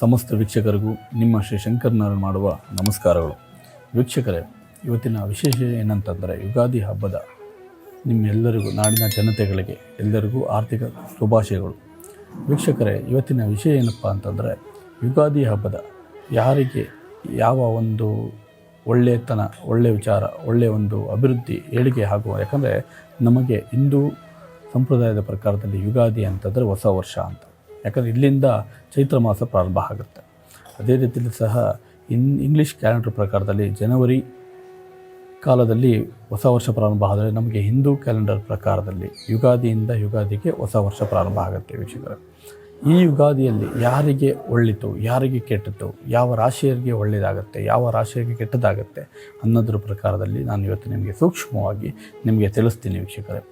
ಸಮಸ್ತ ವೀಕ್ಷಕರಿಗೂ ನಿಮ್ಮ ಶ್ರೀ ಶಂಕರ್ನಾರಾಯಣ ಮಾಡುವ ನಮಸ್ಕಾರಗಳು. ವೀಕ್ಷಕರೇ, ಇವತ್ತಿನ ವಿಶೇಷ ಏನಂತಂದರೆ ಯುಗಾದಿ ಹಬ್ಬದ ನಿಮ್ಮೆಲ್ಲರಿಗೂ, ನಾಡಿನ ಜನತೆಗಳಿಗೆ ಎಲ್ಲರಿಗೂ ಆರ್ಥಿಕ ಶುಭಾಶಯಗಳು. ವೀಕ್ಷಕರೇ, ಇವತ್ತಿನ ವಿಷಯ ಏನಪ್ಪ ಅಂತಂದರೆ ಯುಗಾದಿ ಹಬ್ಬದ ಯಾರಿಗೆ ಯಾವ ಒಂದು ಒಳ್ಳೆಯತನ ಒಳ್ಳೆಯ ವಿಚಾರ ಒಳ್ಳೆಯ ಒಂದು ಅಭಿವೃದ್ಧಿ ಏಳಿಗೆ ಆಗುವ? ಯಾಕಂದರೆ ನಮಗೆ ಹಿಂದೂ ಸಂಪ್ರದಾಯದ ಪ್ರಕಾರದಲ್ಲಿ ಯುಗಾದಿ ಅಂತಂದರೆ ಹೊಸ ವರ್ಷ ಅಂತ. ಯಾಕಂದರೆ ಇಲ್ಲಿಂದ ಚೈತ್ರ ಮಾಸ ಪ್ರಾರಂಭ ಆಗುತ್ತೆ. ಅದೇ ರೀತಿಯಲ್ಲಿ ಸಹ ಇನ್ ಇಂಗ್ಲೀಷ್ ಕ್ಯಾಲೆಂಡರ್ ಪ್ರಕಾರದಲ್ಲಿ ಜನವರಿ ಕಾಲದಲ್ಲಿ ಹೊಸ ವರ್ಷ ಪ್ರಾರಂಭ ಆದರೆ ನಮಗೆ ಹಿಂದೂ ಕ್ಯಾಲೆಂಡರ್ ಪ್ರಕಾರದಲ್ಲಿ ಯುಗಾದಿಯಿಂದ ಯುಗಾದಿಗೆ ಹೊಸ ವರ್ಷ ಪ್ರಾರಂಭ ಆಗುತ್ತೆ ವೀಕ್ಷಕರೇ. ಈ ಯುಗಾದಿಯಲ್ಲಿ ಯಾರಿಗೆ ಒಳ್ಳಿತು, ಯಾರಿಗೆ ಕೆಟ್ಟಿತು ಯಾವ ರಾಶಿಯರಿಗೆ ಒಳ್ಳೆಯದಾಗುತ್ತೆ, ಯಾವ ರಾಶಿಯರಿಗೆ ಕೆಟ್ಟದಾಗುತ್ತೆ ಅನ್ನೋದ್ರ ಪ್ರಕಾರದಲ್ಲಿ ನಾನು ಇವತ್ತು ನಿಮಗೆ ಸೂಕ್ಷ್ಮವಾಗಿ ನಿಮಗೆ ತಿಳಿಸ್ತೀನಿ ವೀಕ್ಷಕರೇ.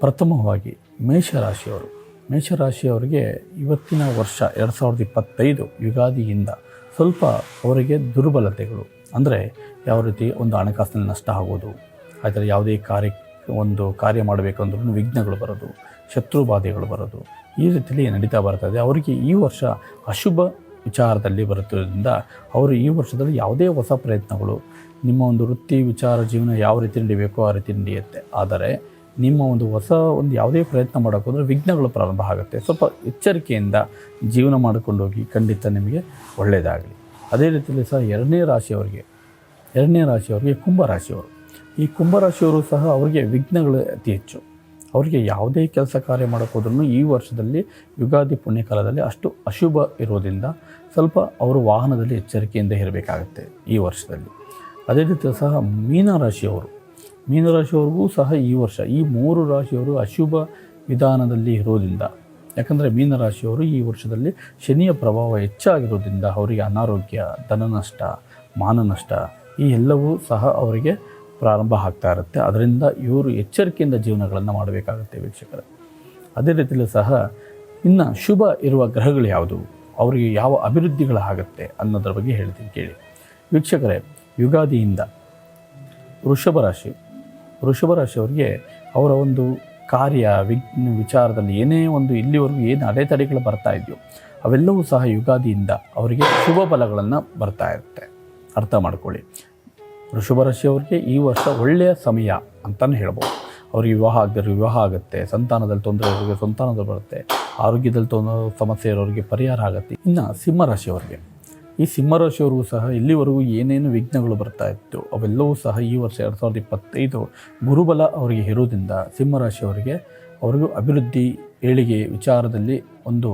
ಪ್ರಥಮವಾಗಿ ಮೇಷರಾಶಿಯವರು. ಮೇಷರಾಶಿಯವರಿಗೆ ಇವತ್ತಿನ ವರ್ಷ ಎರಡು ಸಾವಿರದ ಇಪ್ಪತ್ತೈದು ಯುಗಾದಿಯಿಂದ ಸ್ವಲ್ಪ ಅವರಿಗೆ ದುರ್ಬಲತೆಗಳು. ಅಂದರೆ ಯಾವ ರೀತಿ ಒಂದು ಹಣಕಾಸಿನಲ್ಲಿ ನಷ್ಟ ಆಗೋದು ಆದರೆ ಯಾವುದೇ ಕಾರ್ಯ, ಒಂದು ಕಾರ್ಯ ಮಾಡಬೇಕಂದ್ರೂ ವಿಘ್ನಗಳು ಬರೋದು, ಶತ್ರು ಬಾಧೆಗಳು ಬರೋದು, ಈ ರೀತಿಯಲ್ಲಿ ನಡೀತಾ ಬರ್ತದೆ ಅವರಿಗೆ ಈ ವರ್ಷ ಅಶುಭ ವಿಚಾರದಲ್ಲಿ ಬರುತ್ತಿರೋದ್ರಿಂದ ಅವರು ಈ ವರ್ಷದಲ್ಲಿ ಯಾವುದೇ ಹೊಸ ಪ್ರಯತ್ನಗಳು, ನಿಮ್ಮ ಒಂದು ವೃತ್ತಿ ವಿಚಾರ ಜೀವನ ಯಾವ ರೀತಿ ನಡೆಯಬೇಕೋ ಆ ರೀತಿ ನಡೆಯುತ್ತೆ. ಆದರೆ ನಿಮ್ಮ ಒಂದು ಹೊಸ ಒಂದು ಯಾವುದೇ ಪ್ರಯತ್ನ ಮಾಡೋಕ್ಕೆ ಹೋದರೆ ವಿಘ್ನಗಳು ಪ್ರಾರಂಭ ಆಗುತ್ತೆ. ಸ್ವಲ್ಪ ಎಚ್ಚರಿಕೆಯಿಂದ ಜೀವನ ಮಾಡಿಕೊಂಡು ಹೋಗಿ ಖಂಡಿತ ನಿಮಗೆ ಒಳ್ಳೆಯದಾಗಲಿ. ಅದೇ ರೀತಿಯಲ್ಲಿ ಸಹ ಎರಡನೇ ರಾಶಿಯವರಿಗೆ ಎರಡನೇ ರಾಶಿಯವರಿಗೆ ಕುಂಭರಾಶಿಯವರು ಈ ಕುಂಭರಾಶಿಯವರು ಸಹ ಅವರಿಗೆ ವಿಘ್ನಗಳು ಅತಿ ಹೆಚ್ಚು. ಅವರಿಗೆ ಯಾವುದೇ ಕೆಲಸ ಕಾರ್ಯ ಮಾಡೋಕ್ಕೋದ್ರೂ ಈ ವರ್ಷದಲ್ಲಿ ಯುಗಾದಿ ಪುಣ್ಯಕಾಲದಲ್ಲಿ ಅಷ್ಟು ಅಶುಭ ಇರೋದ್ರಿಂದ ಸ್ವಲ್ಪ ಅವರು ವಾಹನದಲ್ಲಿ ಎಚ್ಚರಿಕೆಯಿಂದ ಇರಬೇಕಾಗುತ್ತೆ ಈ ವರ್ಷದಲ್ಲಿ. ಅದೇ ರೀತಿ ಸಹ ಮೀನರಾಶಿಯವರು ಮೀನರಾಶಿಯವ್ರಿಗೂ ಸಹ ಈ ವರ್ಷ, ಈ ಮೂರು ರಾಶಿಯವರು ಅಶುಭ ವಿಧಾನದಲ್ಲಿ ಇರೋದ್ರಿಂದ, ಯಾಕಂದರೆ ಮೀನರಾಶಿಯವರು ಈ ವರ್ಷದಲ್ಲಿ ಶನಿಯ ಪ್ರಭಾವ ಹೆಚ್ಚಾಗಿರೋದ್ರಿಂದ ಅವರಿಗೆ ಅನಾರೋಗ್ಯ, ಧನನಷ್ಟ, ಮಾನನಷ್ಟ, ಈ ಎಲ್ಲವೂ ಸಹ ಅವರಿಗೆ ಪ್ರಾರಂಭ ಆಗ್ತಾ ಇರುತ್ತೆ. ಅದರಿಂದ ಇವರು ಎಚ್ಚರಿಕೆಯಿಂದ ಜೀವನಗಳನ್ನು ಮಾಡಬೇಕಾಗುತ್ತೆ ವೀಕ್ಷಕರೇ. ಅದೇ ರೀತಿಯಲ್ಲಿ ಸಹ ಇನ್ನು ಶುಭ ಇರುವ ಗ್ರಹಗಳು ಯಾವುದು? ಅವರಿಗೆ ಯಾವ ಅಭಿವೃದ್ಧಿಗಳಾಗುತ್ತೆ ಅನ್ನೋದ್ರ ಬಗ್ಗೆ ಹೇಳ್ತೀನಿ ಕೇಳಿ. ವೀಕ್ಷಕರೇ, ಯುಗಾದಿಯಿಂದ ವೃಷಭ ರಾಶಿ ವೃಷಭ ರಾಶಿಯವರಿಗೆ ಅವರ ಒಂದು ಕಾರ್ಯ ವಿಘ್ನ ವಿಚಾರದಲ್ಲಿ ಏನೇ ಒಂದು ಇಲ್ಲಿವರೆಗೂ ಏನು ಅಡೆತಡೆಗಳು ಬರ್ತಾ ಇದೆಯೋ ಅವೆಲ್ಲವೂ ಸಹ ಯುಗಾದಿಯಿಂದ ಅವರಿಗೆ ಶುಭ ಫಲಗಳನ್ನು ಬರ್ತಾ ಇರುತ್ತೆ. ಅರ್ಥ ಮಾಡ್ಕೊಳ್ಳಿ. ವೃಷಭ ರಾಶಿಯವರಿಗೆ ಈ ವರ್ಷ ಒಳ್ಳೆಯ ಸಮಯ ಅಂತಲೇ ಹೇಳ್ಬೋದು. ಅವ್ರಿಗೆ ವಿವಾಹ ಆಗದಿರೋ ವಿವಾಹ ಆಗುತ್ತೆ, ಸಂತಾನದಲ್ಲಿ ತೊಂದರೆ ಇರೋರಿಗೆ ಸಂತಾನದಲ್ಲಿ ಬರುತ್ತೆ, ಆರೋಗ್ಯದಲ್ಲಿ ತೊಂದರೆ ಸಮಸ್ಯೆ ಇರೋರಿಗೆ ಪರಿಹಾರ ಆಗುತ್ತೆ. ಇನ್ನು ಸಿಂಹರಾಶಿಯವರಿಗೆ ಈ ಸಿಂಹರಾಶಿಯವ್ರಿಗೂ ಸಹ ಇಲ್ಲಿವರೆಗೂ ಏನೇನು ವಿಘ್ನಗಳು ಬರ್ತಾ ಇತ್ತು, ಅವೆಲ್ಲವೂ ಸಹ ಈ ವರ್ಷ ಎರಡು ಸಾವಿರದ ಇಪ್ಪತ್ತೈದು ಗುರುಬಲ ಅವರಿಗೆ ಇರೋದ್ರಿಂದ ಸಿಂಹರಾಶಿಯವರಿಗೆ ಅವರಿಗೂ ಅಭಿವೃದ್ಧಿ ಏಳಿಗೆ ವಿಚಾರದಲ್ಲಿ ಒಂದು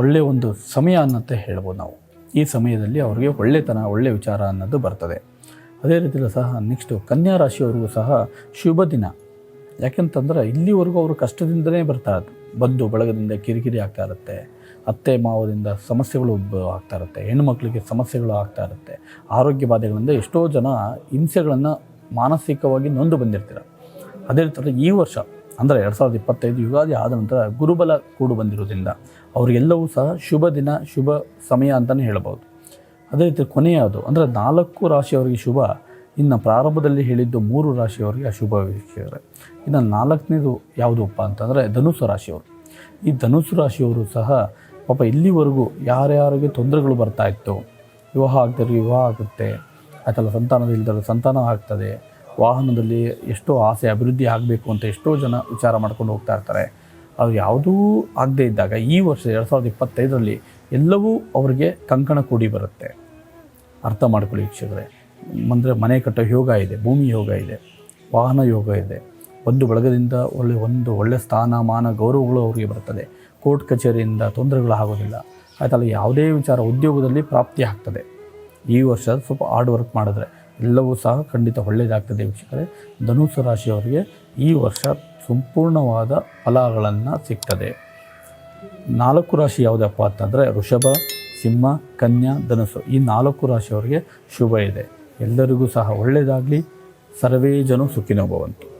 ಒಳ್ಳೆಯ ಒಂದು ಸಮಯ ಅನ್ನತ್ತೆ ಹೇಳ್ಬೋದು ನಾವು. ಈ ಸಮಯದಲ್ಲಿ ಅವರಿಗೆ ಒಳ್ಳೆತನ ಒಳ್ಳೆಯ ವಿಚಾರ ಅನ್ನೋದು ಬರ್ತದೆ. ಅದೇ ರೀತಿಯಲ್ಲಿ ಸಹ ನೆಕ್ಸ್ಟು ಕನ್ಯಾ ರಾಶಿಯವರಿಗೂ ಸಹ ಶುಭ ದಿನ. ಯಾಕೆಂತಂದ್ರೆ ಇಲ್ಲಿವರೆಗೂ ಅವರು ಕಷ್ಟದಿಂದಲೇ ಬರ್ತಾ ಬಂದು ಬಳಗದಿಂದ ಕಿರಿಕಿರಿ ಆಗ್ತಾ ಇರುತ್ತೆ. ಅತ್ತೆ ಮಾವರಿಂದ ಸಮಸ್ಯೆಗಳು ಆಗ್ತಾ ಇರುತ್ತೆ, ಹೆಣ್ಣುಮಕ್ಳಿಗೆ ಸಮಸ್ಯೆಗಳು ಆಗ್ತಾ ಇರುತ್ತೆ, ಆರೋಗ್ಯ ಬಾಧೆಗಳಿಂದ ಎಷ್ಟೋ ಜನ ಹಿಂಸೆಗಳನ್ನು ಮಾನಸಿಕವಾಗಿ ನೊಂದು ಬಂದಿರ್ತೀರ. ಅದೇ ರೀತಿ ಈ ವರ್ಷ, ಅಂದರೆ ಎರಡು ಸಾವಿರದ ಇಪ್ಪತ್ತೈದು ಯುಗಾದಿ ಆದ ನಂತರ ಗುರುಬಲ ಕೂಡು ಬಂದಿರೋದ್ರಿಂದ ಅವರಿಗೆಲ್ಲವೂ ಸಹ ಶುಭ ದಿನ, ಶುಭ ಸಮಯ ಅಂತಲೇ ಹೇಳ್ಬೋದು. ಅದೇ ರೀತಿ ಕೊನೆಯದು, ಅಂದರೆ ನಾಲ್ಕು ರಾಶಿಯವರಿಗೆ ಶುಭ, ಇನ್ನು ಪ್ರಾರಂಭದಲ್ಲಿ ಹೇಳಿದ್ದು ಮೂರು ರಾಶಿಯವರಿಗೆ ಅಶುಭ ವೀಕ್ಷಕರೇ. ಇನ್ನು ನಾಲ್ಕನೇದು ಯಾವುದಪ್ಪ ಅಂತಂದರೆ ಧನುಸು ರಾಶಿಯವರು. ಈ ಧನುಸು ರಾಶಿಯವರು ಸಹ ಪಾಪ ಇಲ್ಲಿವರೆಗೂ ಯಾರ್ಯಾರಿಗೆ ತೊಂದರೆಗಳು ಬರ್ತಾ ಇತ್ತು, ವಿವಾಹ ಆಗ್ತಾರೆ ವಿವಾಹ ಆಗುತ್ತೆ, ಆಯ್ತಲ್ಲ ಇಲ್ದರೆ ಸಂತಾನ ಆಗ್ತದೆ, ವಾಹನದಲ್ಲಿ ಎಷ್ಟೋ ಆಸೆ, ಅಭಿವೃದ್ಧಿ ಆಗಬೇಕು ಅಂತ ಎಷ್ಟೋ ಜನ ವಿಚಾರ ಮಾಡ್ಕೊಂಡು ಹೋಗ್ತಾ ಇರ್ತಾರೆ. ಅದು ಯಾವುದೂ ಆಗದೇ ಇದ್ದಾಗ ಈ ವರ್ಷ ಎರಡು ಸಾವಿರದ ಇಪ್ಪತ್ತೈದರಲ್ಲಿ ಎಲ್ಲವೂ ಅವರಿಗೆ ಕಂಕಣ ಕೂಡಿ ಬರುತ್ತೆ. ಅರ್ಥ ಮಾಡ್ಕೊಳ್ಳಿ ವೀಕ್ಷಕರೇ. ಅಂದರೆ ಮನೆ ಕಟ್ಟೋ ಯೋಗ ಇದೆ, ಭೂಮಿ ಯೋಗ ಇದೆ, ವಾಹನ ಯೋಗ ಇದೆ. ಒಂದು ಬಳಗದಿಂದ ಒಳ್ಳೆ ಒಂದು ಒಳ್ಳೆ ಸ್ಥಾನಮಾನ, ಗೌರವಗಳು ಅವರಿಗೆ ಬರ್ತದೆ. ಕೋರ್ಟ್ ಕಚೇರಿಯಿಂದ ತೊಂದರೆಗಳು ಆಗೋದಿಲ್ಲ. ಆಯ್ತಲ್ಲ, ಯಾವುದೇ ವಿಚಾರ ಉದ್ಯೋಗದಲ್ಲಿ ಪ್ರಾಪ್ತಿ ಆಗ್ತದೆ. ಈ ವರ್ಷ ಸ್ವಲ್ಪ ಹಾರ್ಡ್ ವರ್ಕ್ ಮಾಡಿದ್ರೆ ಎಲ್ಲವೂ ಸಹ ಖಂಡಿತ ಒಳ್ಳೆಯದಾಗ್ತದೆ ವೀಕ್ಷಕರೇ. ಧನುಸು ರಾಶಿಯವರಿಗೆ ಈ ವರ್ಷ ಸಂಪೂರ್ಣವಾದ ಫಲಗಳನ್ನು ಸಿಗ್ತದೆ. ನಾಲ್ಕು ರಾಶಿ ಯಾವುದಪ್ಪ ಅಂತಂದರೆ ಋಷಭ ಸಿಂಹ, ಕನ್ಯಾ, ಧನುಸು. ಈ ನಾಲ್ಕು ರಾಶಿಯವರಿಗೆ ಶುಭ ಇದೆ. ಎಲ್ಲರಿಗೂ ಸಹ ಒಳ್ಳೆಯದಾಗಲಿ ಸರ್ವೇ ಜನ ಸುಖಿನೋ ಭವಂತು.